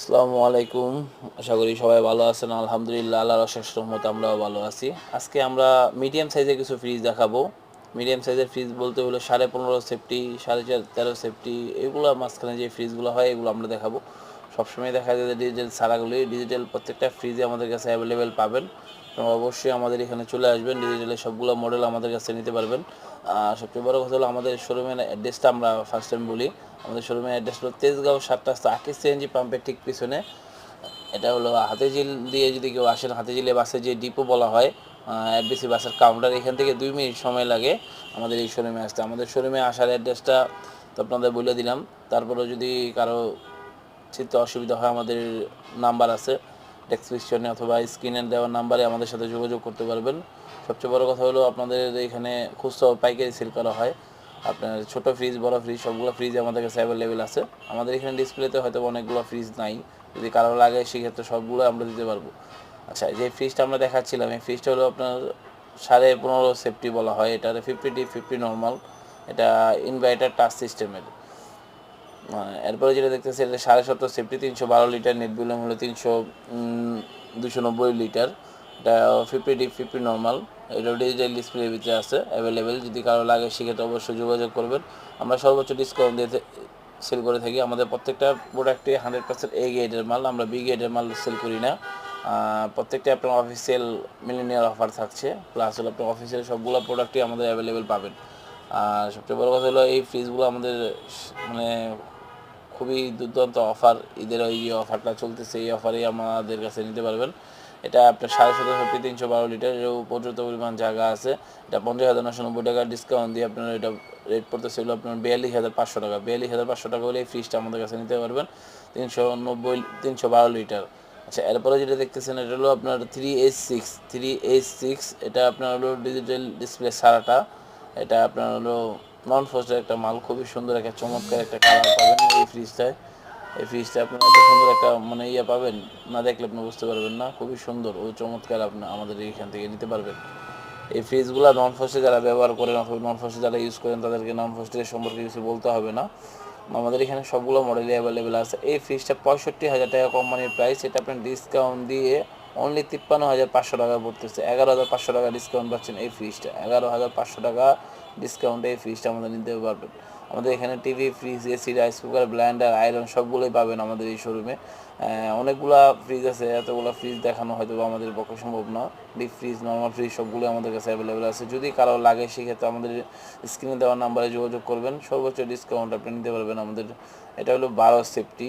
আসসালামু আলাইকুম। আশা করি সবাই ভালো আছেন। আলহামদুলিল্লাহ, আল্লাহর অশেষ রহমত আমরাও ভালো আছি। আজকে আমরা মিডিয়াম সাইজের কিছু ফ্রিজ দেখাবো। মিডিয়াম সাইজের ফ্রিজ বলতে হলো সাড়ে পনেরো সেফটি সাড়ে চার তেরো সেফটি এগুলো মাঝখানে যে ফ্রিজগুলো হয়, এগুলো আমরা দেখাবো। সবসময় দেখা যায় যে ডিজিটাল সারাগুলি ডিজিটাল প্রত্যেকটা ফ্রিজে আমাদের কাছে অ্যাভেলেবেল পাবেন। আপনারা অবশ্যই আমাদের এখানে চলে আসবেন ডিজিটালের সবগুলো মডেল আমাদের কাছে নিতে পারবেন। সবচেয়ে বড় কথা হলো আমাদের শোরুমের অ্যাড্রেসটা আমরা ফার্স্ট টাইম বলি। আমাদের শোরুমের অ্যাড্রেস হলো তেজগাঁও সাতটা আকিস সিএনজি পাম্পের ঠিক পিছনে। এটা হলো হাতিঝিল দিয়ে যদি কেউ আসেন, হাতিঝিলে বাসে যে ডিপো বলা হয় এফবিসি বাসের কাউন্টার এখান থেকে দুই মিনিট সময় লাগে আমাদের এই শোরুমে আসতে। আমাদের শোরুমে আসার অ্যাড্রেসটা তো আপনাদের বলে দিলাম। তারপরেও যদি কারও চিন্তা অসুবিধা হয়, আমাদের নাম্বার আছে। ডেসক্রিপশনে অথবা স্ক্রিনের দেওয়ার নাম্বারে আমাদের সাথে যোগাযোগ করতে পারবেন। সবচেয়ে বড় কথা হলো আপনাদের এখানে খুচরো পাইকারি সেল করা হয়। আপনার ছোট ফ্রিজ বড় ফ্রিজ সবগুলো ফ্রিজ আমাদের কাছে অ্যাভেলেবেল আছে। আমাদের এখানে ডিসপ্লেতে হয়তো অনেকগুলো ফ্রিজ নাই। যদি কারও লাগে, সেক্ষেত্রে সবগুলো আমরা দিতে পারব। আচ্ছা যে ফ্রিজটা আমরা দেখাচ্ছিলাম, এই ফ্রিজটা হলো আপনার সাড়ে পনেরো সেফটি বলা হয়। এটা ফিফটি ডি ফিফটি নর্মাল এটা ইনভার্টার টাচ সিস্টেমের এরপরে যেটা দেখতেছি, এটা সাড়ে সত্তর সেফটি তিনশো বারো লিটার নেট বিল হলো তিনশো দুশো নব্বই লিটার এটা ফিফটি ডি ফিফটি নর্মাল এটা ডিজিটাল ডিসপ্লের ভিতরে আছে অ্যাভেলেবেল যদি কারও লাগে, সেক্ষেত্রে অবশ্যই যোগাযোগ করবেন। আমরা সর্বোচ্চ ডিসকাউন্ট দিয়ে সেল করে থাকি। আমাদের প্রত্যেকটা প্রোডাক্টে হান্ড্রেড পার্সেন্ট এ গ্রেডের মাল। আমরা বি গ্রেডের মাল সেল করি না। প্রত্যেকটা আপনার অফিসিয়াল মিলিনিয়ার অফার থাকছে। প্লাস হলো আপনার অফিসিয়াল সবগুলো প্রোডাক্টই আমাদের অ্যাভেলেবেল পাবেন। আর সবচেয়ে বড় কথা হলো, এই ফ্রিজগুলো আমাদের মানে খুবই দুর্দান্ত অফার ঈদের ওই অফারটা চলতেছে, এই অফারেই আমাদের কাছে নিতে পারবেন। এটা আপনার সাড়ে সতেরো ফিফটি তিনশো বারো লিটার এরও পর্যাপ্ত পরিমাণ জায়গা আছে। এটা পঞ্চাশ হাজার নশো নব্বই টাকা ডিসকাউন্ট দিয়ে আপনার এটা রেট পড়তেছে হলো আপনার বিয়াল্লিশ হাজার পাঁচশো টাকা। বিয়াল্লিশ হাজার পাঁচশো টাকা হলে এই ফ্রিজটা আমাদের কাছে নিতে পারবেন। তিনশো নব্বই, তিনশো বারো লিটার। আচ্ছা এরপরে যেটা দেখতেছেন এটা হলো আপনার three H six three H six এটা আপনার হলো ডিজিটাল ডিসপ্লে সারাটা এটা আপনার হলো নন ফ্রস্টের একটা মাল, খুবই সুন্দর একটা, চমৎকার একটা কালার পাবেন এই ফ্রিজটায়। এই ফ্রিজটা আপনার এত সুন্দর একটা মানে ইয়ে পাবেন, না দেখলে আপনি বুঝতে পারবেন না, খুবই সুন্দর ও চমৎকার আপনি, আমাদের এইখান থেকে নিতে পারবেন। এই ফ্রিজগুলো নন ফ্রস্টে যারা ব্যবহার করেন অথবা নন ফ্রস্টে যারা ইউজ করেন, তাদেরকে নন ফ্রস্টের সম্পর্কে কিছু বলতে হবে না। আমাদের এখানে সবগুলো মডেলই অ্যাভেলেবেল আছে। এই ফ্রিজটা পঁয়ষট্টি হাজার টাকা কোম্পানির প্রাইস এটা আপনি ডিসকাউন্ট দিয়ে অনলি তিপ্পান্ন হাজার পাঁচশো টাকা পড়তেছে। এগারো হাজার পাঁচশো টাকা ডিসকাউন্ট পাচ্ছেন এই ফ্রিজটা এগারো হাজার পাঁচশো টাকা ডিসকাউন্টে এই ফ্রিজটা আমাদের নিতে পারবেন। আমাদের এখানে TV fridge AC rice cooker blender iron সবগুলোই পাবেন আমাদের এই শোরুমে অনেকগুলা ফ্রিজ আছে, এতগুলো ফ্রিজ দেখানো হয়তো বা আমাদের পক্ষে সম্ভব না। ডিপ ফ্রিজ নর্মাল ফ্রিজ সবগুলো আমাদের কাছে অ্যাভেলেবেল আছে। যদি কারও লাগে, সেক্ষেত্রে আমাদের স্ক্রিনে দেওয়া নাম্বারে যোগাযোগ করবেন। সর্বোচ্চ ডিসকাউন্ট আপনি নিতে পারবেন আমাদের। এটা হলো বারো সেফটি